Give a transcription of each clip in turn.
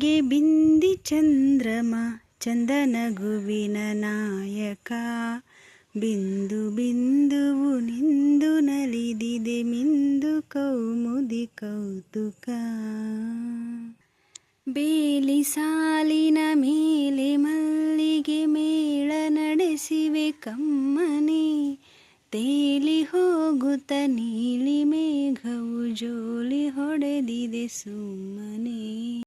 ಬಾನಿಗೆ ಬಿಂದಿ ಚಂದ್ರಮ, ಚಂದನ ಗುವಿನ ನಾಯಕ. ಬಿಂದು ಬಿಂದುವು ನಿಂದು ನಲಿದಿದೆ, ಮಿಂದು ಕೌಮುದಿ ಕೌತುಕ. ಬೇಲಿ ಸಾಲಿನ ಮೇಲೆ ಮಲ್ಲಿಗೆ ಮೇಳ ನಡೆಸಿವೆ ಕಮ್ಮನೆ. ತೇಲಿ ಹೋಗುತ್ತ ನೀಲಿ ಮೇಘವು ಜೋಲಿ ಹೊಡೆದಿದೆ ಸುಮ್ಮನೆ.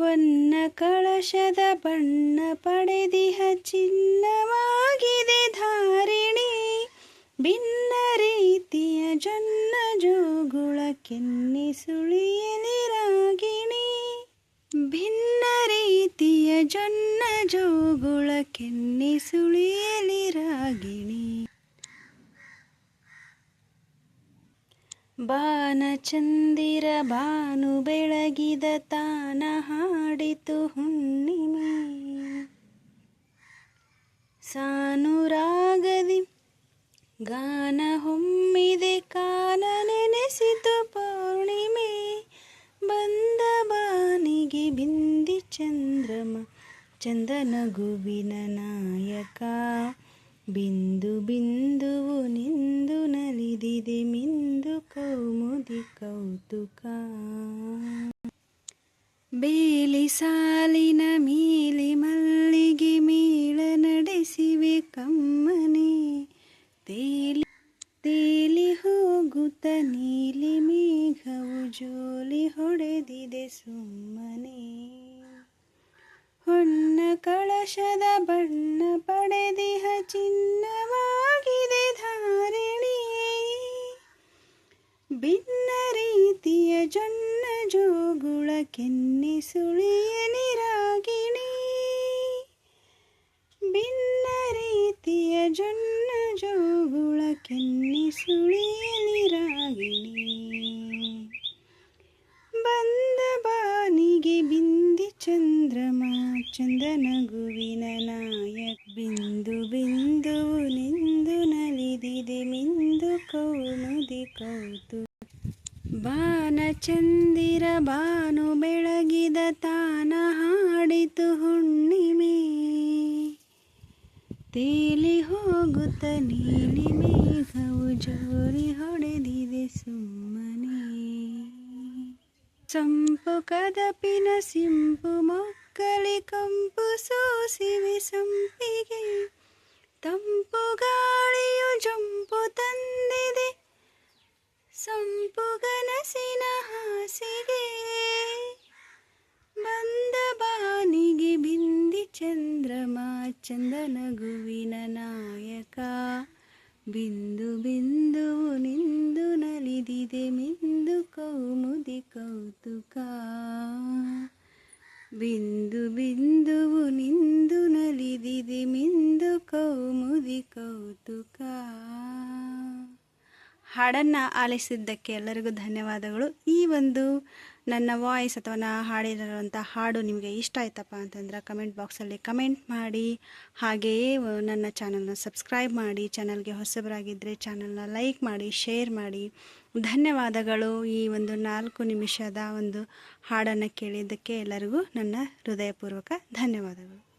ಹೊನ್ನ ಕಳಶದ ಬಣ್ಣ ಪಡೆದಿಹ ಚಿನ್ನವಾಗಿದೆ ಧಾರಿಣಿ. ಭಿನ್ನ ರೀತಿಯ ಜನ್ನ ಜೋಗುಳ ಕೆನ್ನೆ ಸುಳಿಯ ರಾಗಿಣಿ ಭಿನ್ನ ರೀತಿಯ ಜನ್ನ ಜೋಗುಳ ಕೆನ್ನೆ ಸುಳಿಯಲಿ ಬಾನಚಂದಿರ ಬಾನು ಬೆಳಗಿದ ತಾನ ಹಾಡಿತು ಹುಣ್ಣಿಮೆ. ಸಾನುರಾಗದಿ ಗಾನ ಹೊಮ್ಮಿದೆ ಕಾಲ ನೆನೆಸಿತು ಪೌರ್ಣಿಮೆ. ಬಂದ ಬಾನಿಗೆ ಬಿಂದಿ ಚಂದ್ರಮ ಚಂದನಗುವಿನ ನಾಯಕ. ಬಿಂದು ಬಿಂದುವು ನಿಂದು ನಲಿದಿದೆ, ಮಿಂದು ಕೌಮುದಿ ಕೌತುಕ. ಬೇಲಿ ಸಾಲಿನ ಮೇಲೆ ಮಲ್ಲಿಗೆ ಮೇಳ ನಡೆಸಿವೆ ಕಮ್ಮನೆ. ತೇಲಿ ತೇಲಿ ಹೋಗುತ್ತ ಭಿನ್ನ ರೀತಿಯ ಜೊನ್ನ ಜೋಗುಳ ಕೆನ್ನೆ ಸುಳಿಯ ನಿರಾಗಿಣಿ. ಭಿನ್ನ ರೀತಿಯ ಜೊನ್ನ ಜೋಗುಳ ಕೆನ್ನೆ ಸುಳಿಯ ನಿರಾಗಿಣಿ. ಬಂದ ಬಾನಿಗೆ ಬಿಂದಿ ಚಂದ್ರಮ ಚಂದನಗುವಿನ ನಾಯಕ್ ಬಿಂದು ಬಿಂದು ನಿಂದು ನಲಿದಿದೆ, ಮಿಂದು ಕೌಮುದಿ ಕೌತು ಬಾನಚಂದಿರ ಬಾನು ಬೆಳಗಿದ ತಾನ ಹಾಡಿತು ಹುಣ್ಣಿಮೆ. ತೇಲಿ ಹೋಗುತ್ತ ನೀಲಿ ಮೇಘವು ಜೋರಿ ಹೊಡೆದಿದೆ ಸುಮ್ಮನೆ. ಸಂಪು ಕದಪಿನ ಸಿಂಪು ಮಕ್ಕಳಿ ಕಂಪು ಸೋಸಿವೆ ಸಂಪಿಗೆ. ತಂಪು ನಾಯಕ ಬಿಂದು ಬಿಂದುವು ನಿಂದು ನಲಿದಿದೆ ಮಿಂದು ಕೌಮುದಿ ಕೌತುಕ ಬಿಂದು ಬಿಂದುವು ನಿಂದು ನಲಿದಿದೆ ಮಿಂದು ಕೌಮುದಿ ಕೌತುಕ ಹಾಡನ್ನು ಆಲಿಸಿದ್ದಕ್ಕೆ ಎಲ್ಲರಿಗೂ ಧನ್ಯವಾದಗಳು. ಈ ಒಂದು ನನ್ನ ವಾಯ್ಸ್ ಅಥವಾ ನಾ ಹಾಡಿರುವಂಥ ಹಾಡು ನಿಮಗೆ ಇಷ್ಟ ಆಯ್ತಪ್ಪ ಅಂತಂದ್ರೆ ಕಮೆಂಟ್ ಬಾಕ್ಸಲ್ಲಿ ಕಮೆಂಟ್ ಮಾಡಿ. ಹಾಗೆಯೇ ನನ್ನ ಚಾನಲ್ನ ಸಬ್ಸ್ಕ್ರೈಬ್ ಮಾಡಿ ಚಾನಲ್ಗೆ ಹೊಸಬರಾಗಿದ್ದರೆ ಚಾನಲ್ನ ಲೈಕ್ ಮಾಡಿ ಶೇರ್ ಮಾಡಿ. ಧನ್ಯವಾದಗಳು ಈ ಒಂದು ನಾಲ್ಕು ನಿಮಿಷದ ಒಂದು ಹಾಡನ್ನು ಕೇಳಿದ್ದಕ್ಕೆ ಎಲ್ಲರಿಗೂ ನನ್ನ ಹೃದಯಪೂರ್ವಕ ಧನ್ಯವಾದಗಳು.